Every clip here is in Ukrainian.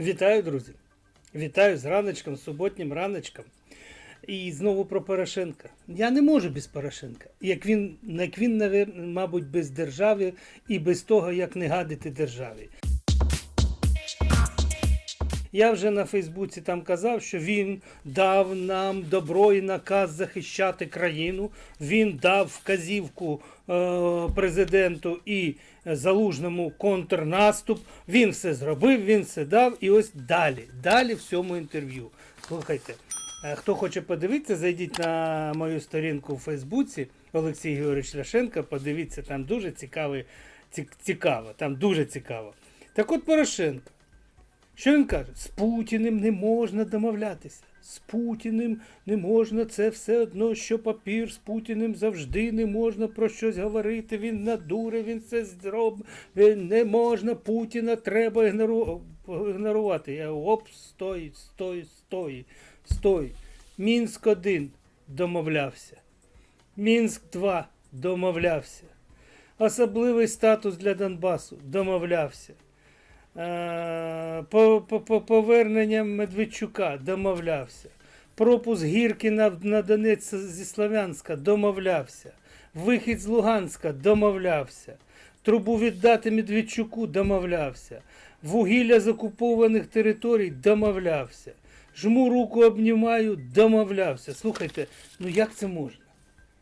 Вітаю, друзі! Вітаю з раночком, суботнім раночком. І знову про Порошенка. Я не можу без Порошенка. Як він, як він, мабуть, без держави і без того, як не гадити державі. Я вже на Фейсбуці там казав, що він дав нам добро і наказ захищати країну. Він дав вказівку е, президенту і залужному контрнаступ. Він все зробив, він все дав. І ось далі. Далі в цьому інтерв'ю. Слухайте, е, хто хоче подивитися, зайдіть на мою сторінку у Фейсбуці Олексій Георгійович Ляшенко. Подивіться, там дуже цікавий, ці- цікаво. Там дуже цікаво. Так от Порошенко. Що він каже? З Путіним не можна домовлятися. З Путіним не можна, це все одно, що папір, з Путіним завжди не можна про щось говорити. Він надуре, він це зробить. Не можна Путіна, треба ігнору- ігнорувати. Я оп, стой, стой, стой, стой. Мінськ 1 домовлявся. Мінськ 2 домовлявся. Особливий статус для Донбасу домовлявся. Е, по, по, по поверненням Медведчука домовлявся. Пропуск Гіркіна на Донець зі Слов'янська домовлявся. Вихід з Луганська домовлявся. Трубу віддати Медведчуку домовлявся. Вугілля з окупованих територій домовлявся. Жму руку обнімаю, домовлявся. Слухайте, ну як це можна?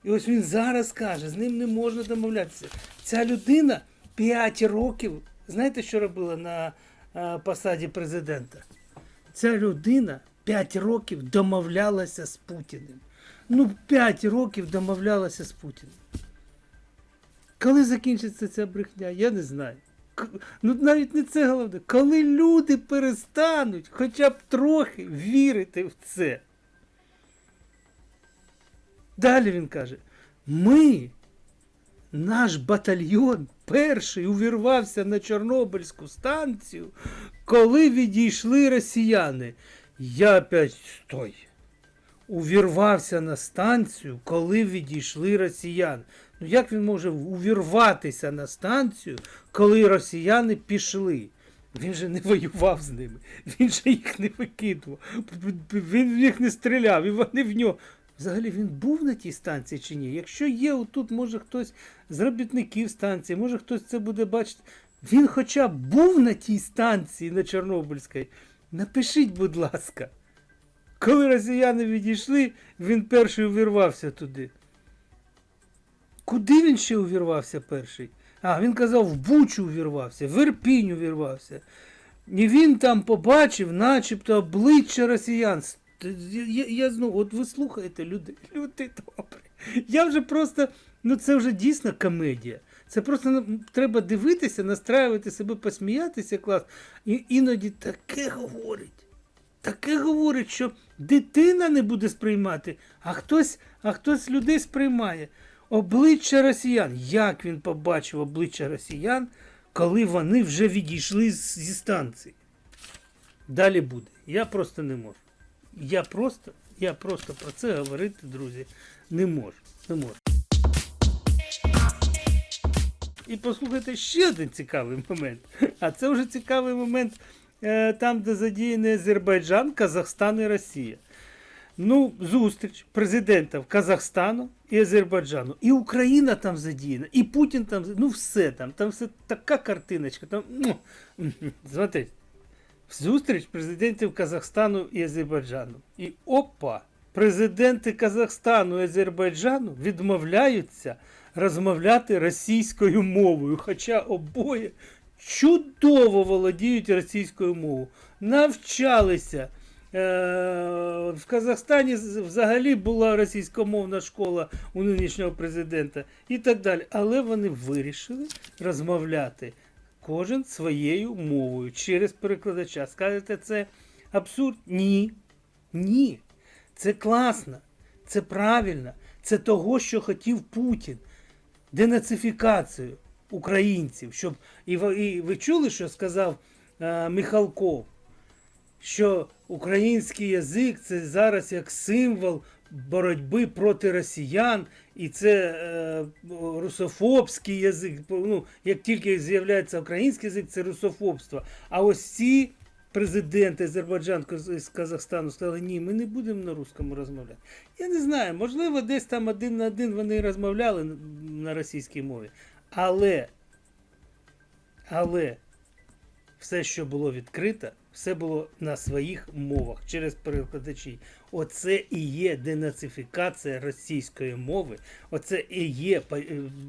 І ось він зараз каже, з ним не можна домовлятися. Ця людина 5 років, знаєте, що робила на е, посаді президента? Ця людина 5 років домовлялася з Путіним. Ну, 5 років домовлялася з Путіним. Коли закінчиться ця брехня, я не знаю. Ну навіть не це головне. Коли люди перестануть хоча б трохи вірити в це. Далі він каже: ми, наш батальйон, перший увірвався на Чорнобильську станцію, коли відійшли росіяни. Я опять стой. Увірвався на станцію, коли відійшли росіяни. Ну як він може увірватися на станцію, коли росіяни пішли? Він же не воював з ними, він же їх не викидував, він в них не стріляв, і вони в нього. Взагалі він був на тій станції чи ні? Якщо є отут, може хтось з робітників станції, може хтось це буде бачити. Він хоча б був на тій станції на Чорнобильській. Напишіть, будь ласка. Коли росіяни відійшли, він перший увірвався туди. Куди він ще увірвався перший? А, він казав, в Бучу увірвався, в Ірпінь увірвався. І він там побачив, начебто, обличчя росіян. Я, я, знову, от ви слухаєте, люди, люди добрі. Я вже просто, ну це вже дійсно комедія. Це просто ну, треба дивитися, настраювати себе, посміятися клас. І іноді таке говорить. Таке говорить, що дитина не буде сприймати, а хтось, а хтось людей сприймає. Обличчя росіян. Як він побачив обличчя росіян, коли вони вже відійшли зі станції? Далі буде. Я просто не можу. Я просто, я просто про це говорити, друзі, не можу. Не можу. І послухайте ще один цікавий момент. А це вже цікавий момент е, там, де задіяний Азербайджан, Казахстан і Росія. Ну, зустріч президентів Казахстану і Азербайджану. І Україна там задіяна, і Путін там, ну все там, там все така картиночка. Там, ну, смотрите, зустріч президентів Казахстану і Азербайджану. І опа! Президенти Казахстану і Азербайджану відмовляються розмовляти російською мовою, хоча обоє чудово володіють російською мовою, навчалися. Е, В Казахстані взагалі була російськомовна школа у нинішнього президента і так далі. Але вони вирішили розмовляти кожен своєю мовою через перекладача. Скажете, це абсурд? Ні. Ні. Це класно, це правильно, це того, що хотів Путін. Денацифікацію українців. Щоб... І, ви- і ви чули, що сказав е, Михалков? Що український язик це зараз як символ боротьби проти росіян, і це е, русофобський язик. Ну, як тільки з'являється український язик, це русофобство. А ось ці президент Азербайджан з Казахстану сказали, ні, ми не будемо на русскому розмовляти. Я не знаю, можливо, десь там один на один вони розмовляли на російській мові. Але, але все, що було відкрито, все було на своїх мовах через перекладачі. Оце і є денацифікація російської мови. Оце і є е,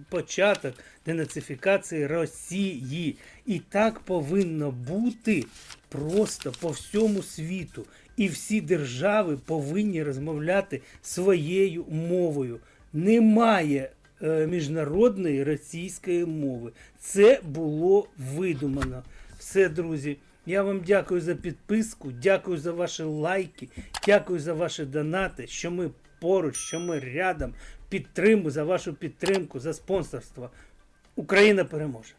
початок денацифікації Росії. І так повинно бути просто по всьому світу. І всі держави повинні розмовляти своєю мовою. Немає е, міжнародної російської мови. Це було видумано. Все, друзі. Я вам дякую за підписку, дякую за ваші лайки, дякую за ваші донати, що ми поруч, що ми рядом. Підтримую за вашу підтримку, за спонсорство. Україна переможе!